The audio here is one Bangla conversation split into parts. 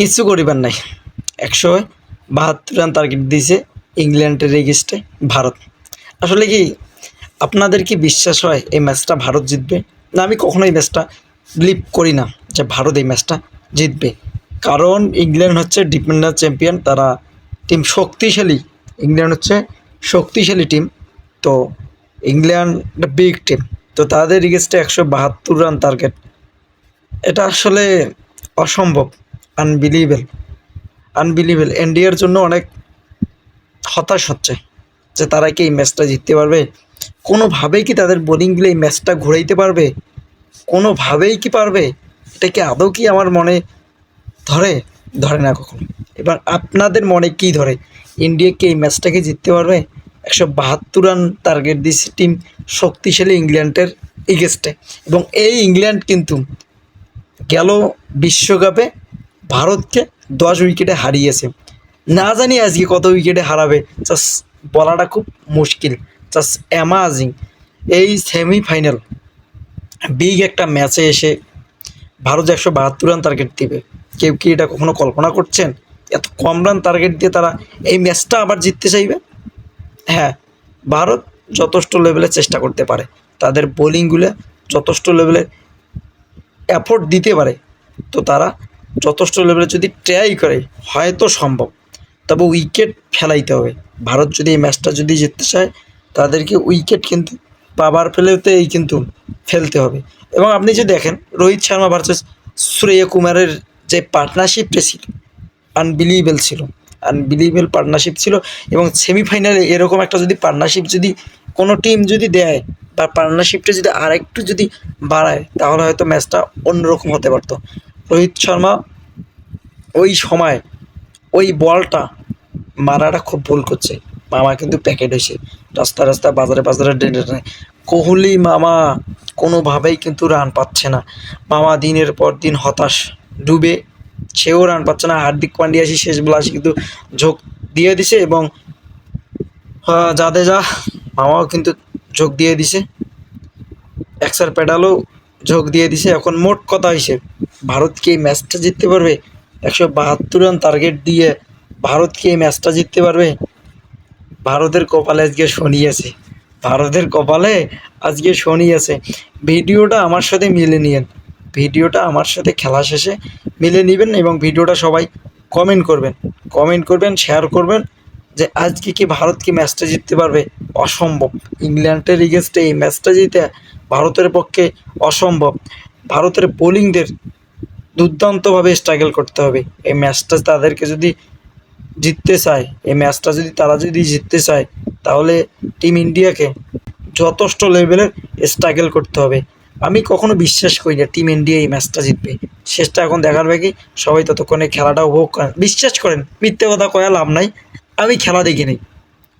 কিছু করিবার নাই। একশো বাহাত্তর রান টার্গেট দিয়েছে ইংল্যান্ডের এগেস্টে ভারত। আসলে কি, আপনাদের কি বিশ্বাস হয় এই ম্যাচটা ভারত জিতবে? না, আমি কখনো এই ম্যাচটা বিলিভ করি না যে ভারত এই ম্যাচটা জিতবে। কারণ ইংল্যান্ড হচ্ছে ডিফেন্ডার চ্যাম্পিয়ন তারা টিম শক্তিশালী। ইংল্যান্ড হচ্ছে শক্তিশালী টিম তো ইংল্যান্ড বিগ টিম তো তাদের এগেস্টে একশো বাহাত্তর রান টার্গেট এটা আসলে অসম্ভব। আনবিলিভেল আনবিলিভেল ইন্ডিয়ার জন্য অনেক হতাশ হচ্ছে যে তারা কি এই ম্যাচটা জিততে পারবে? কোনোভাবেই কি তাদের বোলিংগুলো এই ম্যাচটা ঘুরাইতে পারবে? কোনোভাবেই কি পারবে? এটা কি আদৌ কি আমার মনে ধরে? ধরে না কখনো। এবার আপনাদের মনে কি ধরে? ইন্ডিয়া কি এই ম্যাচটাকে জিততে পারবে? একশো বাহাত্তর রান টার্গেট দিচ্ছে টিম শক্তিশালী ইংল্যান্ডের এগেস্টে এবং এই ইংল্যান্ড কিন্তু গেল বিশ্বকাপে ভারতকে দশ উইকেটে হারিয়েছে। না জানি আজকে কত উইকেটে হারাবে। জাস্ট বলাটা খুব মুশকিল। জাস্ট অ্যামাজিং এই সেমিফাইনাল বিগ একটা ম্যাচে এসে ভারত একশো বাহাত্তর রান টার্গেট দিবে। কেউ কি এটা কখনো কল্পনা করছেন? এত কম রান টার্গেট দিয়ে তারা এই ম্যাচটা আবার জিততে চাইবে? হ্যাঁ ভারত যথেষ্ট লেভেলে চেষ্টা করতে পারে। তাদের বোলিংগুলো যথেষ্ট লেভেলে অ্যাফোর্ট দিতে পারে। তো তারা যথেষ্ট লেভেলে যদি ট্রাই করে, হয়তো সম্ভব। তবে উইকেট ফেলাইতে হবে। ভারত যদি এই ম্যাচটা যদি জিততে চায়, তাদেরকে উইকেট কিন্তু পাবার ফেলেতেই কিন্তু ফেলতে হবে। এবং আপনি যে দেখেন, রোহিত শর্মা ভার্সেস শ্রেয়া কুমারের যে পার্টনারশিপটা ছিল আনবিলিভেবল ছিল। আনবিলিভেবল পার্টনারশিপ ছিল এবং সেমিফাইনালে এরকম একটা যদি পার্টনারশিপ যদি কোনো টিম যদি দেয় বা পার্টনারশিপটা যদি আরেকটু যদি বাড়ায়, তাহলে হয়তো ম্যাচটা অন্যরকম হতে পারতো। রোহিত শর্মা, ওই সময় ওই বলটা মারাটা খুব ভুল করছে। মামা কিন্তু প্যাকেট হয়েছে। রাস্তা রাস্তা, বাজারে বাজারে ডেনে কোহলি মামা কোনোভাবেই কিন্তু রান পাচ্ছে না। মামা দিনের পর দিন হতাশ, ডুবে, সেও রান পাচ্ছে না। হার্দিক পান্ডিয়া শেষ বলে আসি কিন্তু ঝোঁক দিয়ে দিছে এবং জাদেজা মামাও কিন্তু ঝোঁক দিয়ে দিছে। এক্সার প্যাডালও ঝোঁক দিয়ে দিছে। এখন মোট কথা হয়েছে ভারত কি এই ম্যাচটা জিততে পারবে? একশো বাহাত্তর রান টার্গেট দিয়ে ভারত কি এই ম্যাচটা জিততে পারবে? ভারতের কপালে আজকে শনি আছে। ভারতের কপালে আজকে শনি আছে। ভিডিওটা আমার সাথে মিলে নিয়েন। ভিডিওটা আমার সাথে খেলা শেষে মিলে নেবেন এবং ভিডিওটা সবাই কমেন্ট করবেন। কমেন্ট করবেন শেয়ার করবেন। যে আজকে কি ভারত কি ম্যাচটা জিততে পারবে? অসম্ভব। ইংল্যান্ডের এগেনস্টে এই ম্যাচটা জিতে ভারতের পক্ষে অসম্ভব। ভারতের বোলিংদের দুর্দান্তভাবে স্ট্রাগল করতে হবে। এই ম্যাচটা তাদেরকে যদি জিততে চায়, এই ম্যাচটা যদি তারা যদি জিততে চায়, তাহলে টিম ইন্ডিয়াকে যথেষ্ট লেভেলের স্ট্রাগল করতে হবে। আমি কখনো বিশ্বাস করি না টিম ইন্ডিয়া এই ম্যাচটা জিতবে। শেষটা এখন দেখার বাকি। সবাই ততক্ষণে খেলাটা উপভোগ করেন। বিশ্বাস করেন, মিথ্যে কথা কয়া লাভ নাই। আমি খেলা দেখি নাই।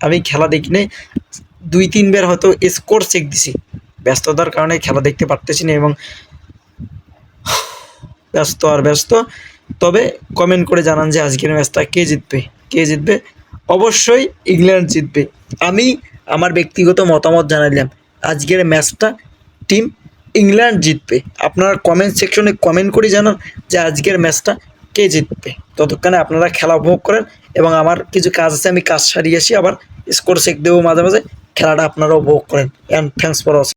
আমি খেলা দেখি নাই। দুই তিনবার হয়তো স্কোর চেক দিছি। ব্যস্ততার কারণে খেলা দেখতে পারতেছি না এবং ব্যস্ত আর ব্যস্ত। তবে কমেন্ট করে জানান যে আজকের ম্যাচটা কে জিতবে? কে জিতবে? অবশ্যই ইংল্যান্ড জিতবে। আমি আমার ব্যক্তিগত মতামত জানালাম আজকের ম্যাচটা টিম ইংল্যান্ড জিতবে। আপনারা কমেন্ট সেকশনে কমেন্ট করে জানান যে আজকের ম্যাচটা কে জিতবে? ততক্ষণে আপনারা খেলা উপভোগ করেন। এবং আমার কিছু কাজ আছে, আমি কাজ সারিয়ে আসি, আবার স্কোর চেক দেবো মাঝে মাঝে। খেলাটা আপনারা উপভোগ করেন। And thanks for